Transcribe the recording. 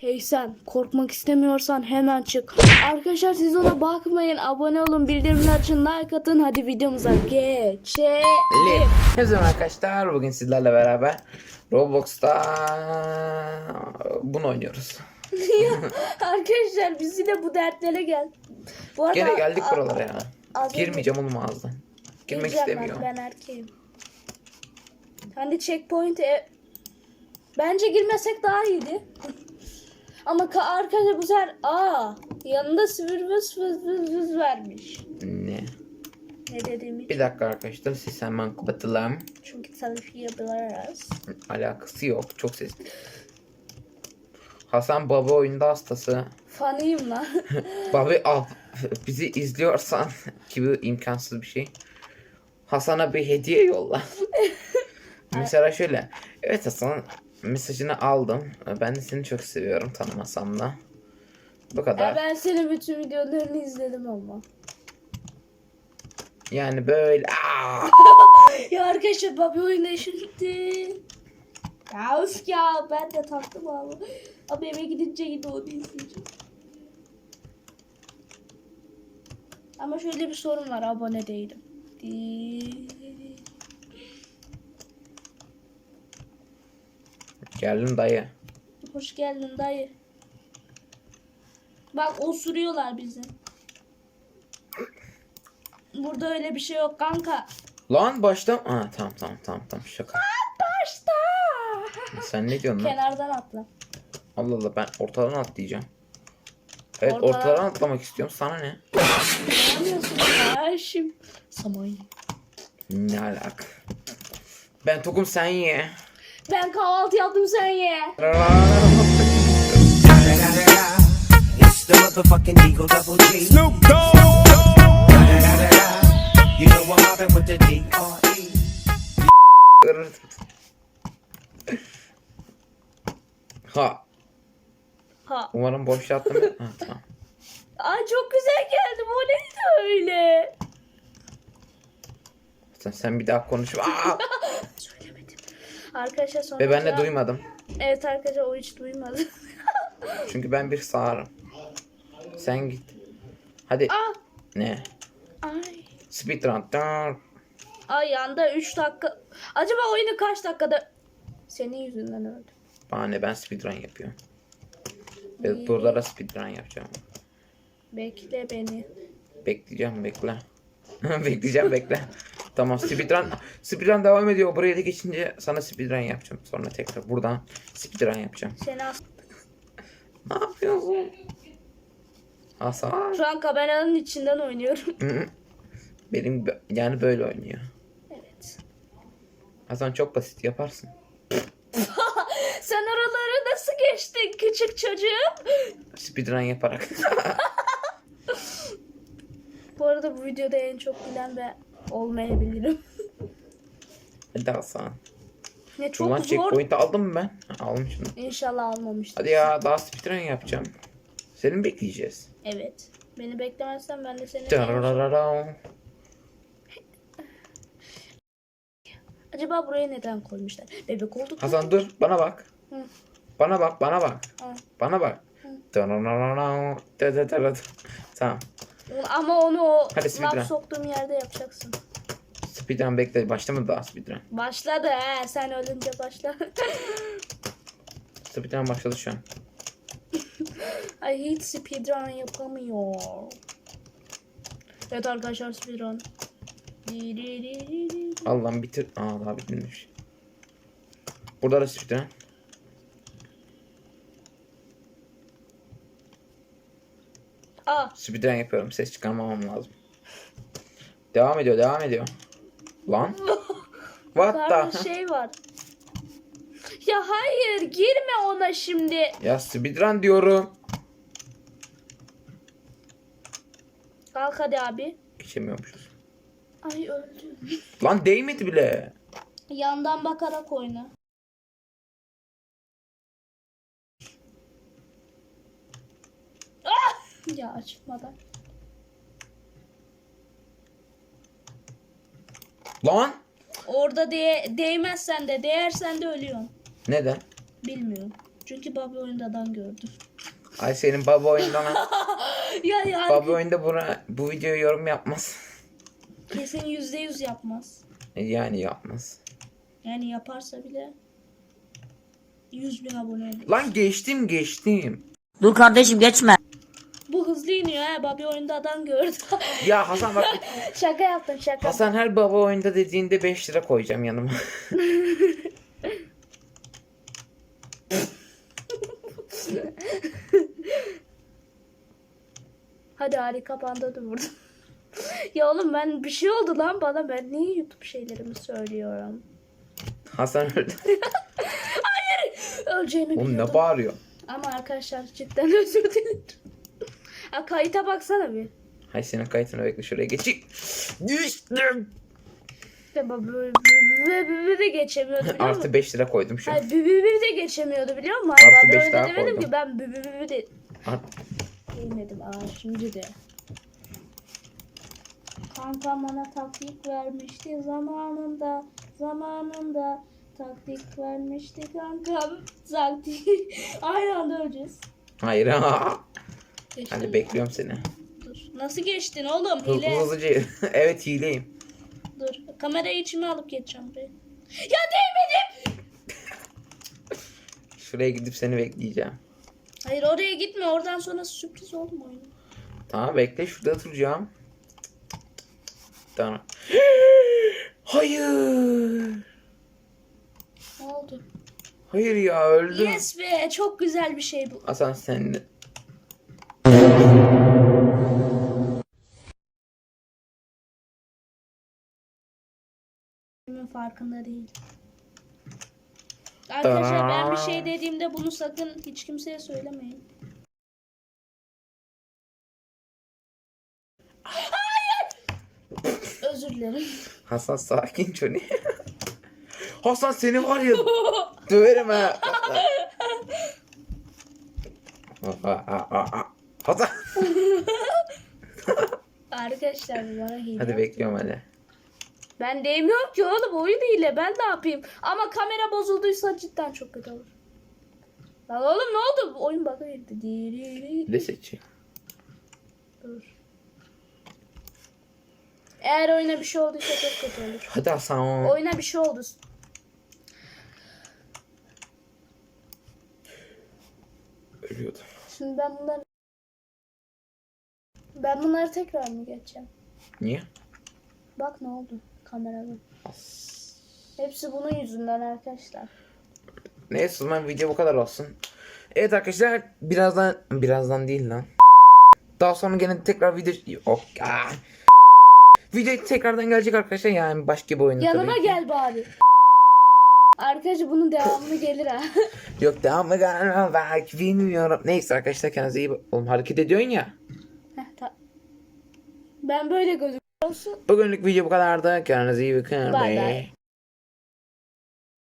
Hey sen korkmak istemiyorsan hemen çık. Arkadaşlar siz ona bakmayın. Abone olun, bildirimler açın, like atın. Hadi videomuza geçelim. Merhaba arkadaşlar. Bugün sizlerle beraber Roblox'ta bunu oynuyoruz. Arkadaşlar bizi de bu dertlere gel. Bu arada Gene geldik buralara ya. Girmeyeceğim oğlum ağzından. Girmek Gireceğim ben, istemiyorum. Ben erkeğim. Hani checkpoint e... Bence girmesek daha iyiydi. Ama ka- arkadaşlar bu sefer aa yanında sıfır vız vız vız vız vermiş. Ne? Ne dediğimi Bir dakika arkadaşlar siz hemen kapatalım. çünkü tanışabiliriz. Alakası yok. Çok sesli. Hasan baba oyunda hastası. Fanıyım lan. Babi al. Bizi izliyorsan ki bu imkansız bir şey. Hasan'a bir hediye yolla. Mesela şöyle. Evet Hasan mesajını aldım. Ben de seni çok seviyorum tanımasam da. Bu ya kadar. ben senin bütün videolarını izledim ama. Yani böyle. Ya arkadaşlar Bobby oyuna şimdi. Ya üf ya ben de taktım abi. Abi eve gidince yine onu izleyeceğim. Ama şöyle bir sorun var abone değilim. Değil. Geldim dayı. Hoş geldin dayı. Bak osuruyorlar bizi. Burada öyle bir şey yok kanka. Lan baştan. Aa tamam tamam tamam tamam şaka. Başta. Sen ne diyorsun lan? Kenardan atla. Allah Allah ben ortadan atlayacağım. Evet Ortadan- ortadan atlamak istiyorum. Sana ne? Yapıyorsun kardeşim? Samay. Ne alaka? Ben tokum sen ye. Ben kahvaltı yaptım sen ye. It's the motherfucking Eagle Double G. Snoop Dogg. You know I'm mobbing with the D.R.E. ha. Ha. Umarım boş yattım. ha, tamam. Ay çok güzel geldi. Bu neydi öyle? Sen, sen bir daha konuş. Aa! Arkadaşlar sonra... Ve ben de duymadım. Evet arkadaşlar o hiç duymadı. Çünkü ben bir sağırım. Sen git. Hadi. Aa. Ne? Ay. Speedrun. Ay yanda 3 dakika. Acaba oyunu kaç dakikada... Senin yüzünden öldüm. Bana ne ben speedrun yapıyorum. Ve burada da speedrun yapacağım. Bekle beni. Bekleyeceğim bekle. Bekleyeceğim bekle. Tamam speedrun. Speedrun devam ediyor. Buraya da geçince sana speedrun yapacağım. Sonra tekrar buradan speedrun yapacağım. Seni as- Ne yapıyorsun? Hasan. Şu an kameranın içinden oynuyorum. Benim yani böyle oynuyor. evet. Hasan çok basit yaparsın. Sen oraları nasıl geçtin küçük çocuğum? Speedrun yaparak. Bu arada bu videoda en çok bilen ben olmayabilirim. Hadi Hasan. Ne Çok Ulan zor. checkpoint'i aldım mı ben? Almışım. İnşallah almamıştır. Hadi ya daha speedrun yapacağım. Seni mi bekleyeceğiz? Evet. Beni beklemezsen ben de seni... Dararararam. Acaba buraya neden koymuşlar? Bebek olduk. Hasan dur bana bak. Hı. Bana bak bana bak. Hı. Bana bak. Dadadadada. Tamam. Ama onu o Hadi speedrun. laf soktuğum yerde yapacaksın. Speedrun bekle. Başlamadı daha speedrun. Başladı he. Sen ölünce başla. Speedrun başladı şu an. Ay hiç speedrun yapamıyor. Evet arkadaşlar speedrun. Allah'ım bitir. Aa daha bitmemiş. Burada da speedrun. Aa Speedrun yapıyorum. Ses çıkarmamam lazım. Devam ediyor, devam ediyor. Lan. What Yukarıda the? şey var. Ya hayır girme ona şimdi. Ya speedrun diyorum. Kalk hadi abi. Geçemiyormuşuz. Ay öldüm. Lan değmedi bile. Yandan bakarak oyna. Ah! Ya açmadan. Lan. Orada değ değmezsen de değersen de ölüyorsun. Neden? Bilmiyorum. Çünkü baba oyundadan gördüm. Ay senin baba oyundan ya yani baba oyunda buna bu videoya yorum yapmaz. kesin yüzde yüz yapmaz. Yani yapmaz. Yani yaparsa bile 100 bin abone olur. Lan geçtim geçtim. Dur kardeşim geçme. İniyor ha. Baba oyundadan gördü. Ya Hasan bak şaka yaptım şaka. Hasan her baba oyunda dediğinde 5 lira koyacağım yanıma. Hadi harika panda da burada. ya oğlum ben bir şey oldu lan bana. Ben niye YouTube şeylerimi söylüyorum? Hasan öldü. Öleceğimi Oğlum biliyordum. ne bağırıyor? Ama arkadaşlar cidden özür dilerim. Ha, kayıta baksana bir. Hay senin kayıtını bekle şuraya geçeyim. Düştüm. Böyle de geçemiyordu biliyor musun? Artı 5 lira koydum şu an. Hayır bü de geçemiyordu biliyor musun? Artı ben beş öyle daha demedim koydum. ki ben bü de Art- Değmedim aa şimdi de. Kankam bana taktik vermişti zamanında zamanında taktik vermişti kankam taktik aynı anda öleceğiz. Hayır ha. Geçtim. Hadi bekliyorum seni. Dur. Nasıl geçtin oğlum hile? hızlıca. evet hileyim. Dur kamerayı içime alıp geçeceğim buraya. Ya değmedim. Şuraya gidip seni bekleyeceğim. Hayır oraya gitme oradan sonra sürpriz oğlum oyun. Tamam bekle şurada oturacağım. Tamam. Hayır. Ne oldu? Hayır ya öldüm. Yes be çok güzel bir şey bu. Hasan sen Bunun farkında değil. Arkadaşlar ben bir şey dediğimde bunu sakın hiç kimseye söylemeyin. Hayır! Özür dilerim. Hasan sakin Johnny. Hasan seni var ya döverim ha. Hasan. Arkadaşlar bana hile. Hadi bekliyorum hadi. Ben değmiyorum ki oğlum oyun hile. Ben ne yapayım? Ama kamera bozulduysa cidden çok kötü olur. Lan oğlum ne oldu? Oyun bug'a girdi. Ne seçeyim? Dur. Eğer oyuna bir şey olduysa çok kötü olur. Hadi Hasan. Oyuna bir şey oldu. Ölüyordum. Şimdi ben bunları ben bunları tekrar mı geçeceğim? Niye? Bak ne oldu kamerada. Hepsi bunun yüzünden arkadaşlar. Neyse o zaman video bu kadar olsun. Evet arkadaşlar birazdan birazdan değil lan. Daha sonra gene tekrar video yok. Ah. Video tekrardan gelecek arkadaşlar yani başka bir oyunda Yanıma tabii ki. gel bari. Arkadaşlar bunun devamını gelir ha. Yok devam mı galiba belki bilmiyorum. Neyse arkadaşlar kendinize iyi bakın. Oğlum hareket ediyorsun ya. Ben böyle gözüküyor olsun. Bugünlük video bu kadardı. Kendinize iyi bakın. Bay Bye. bay.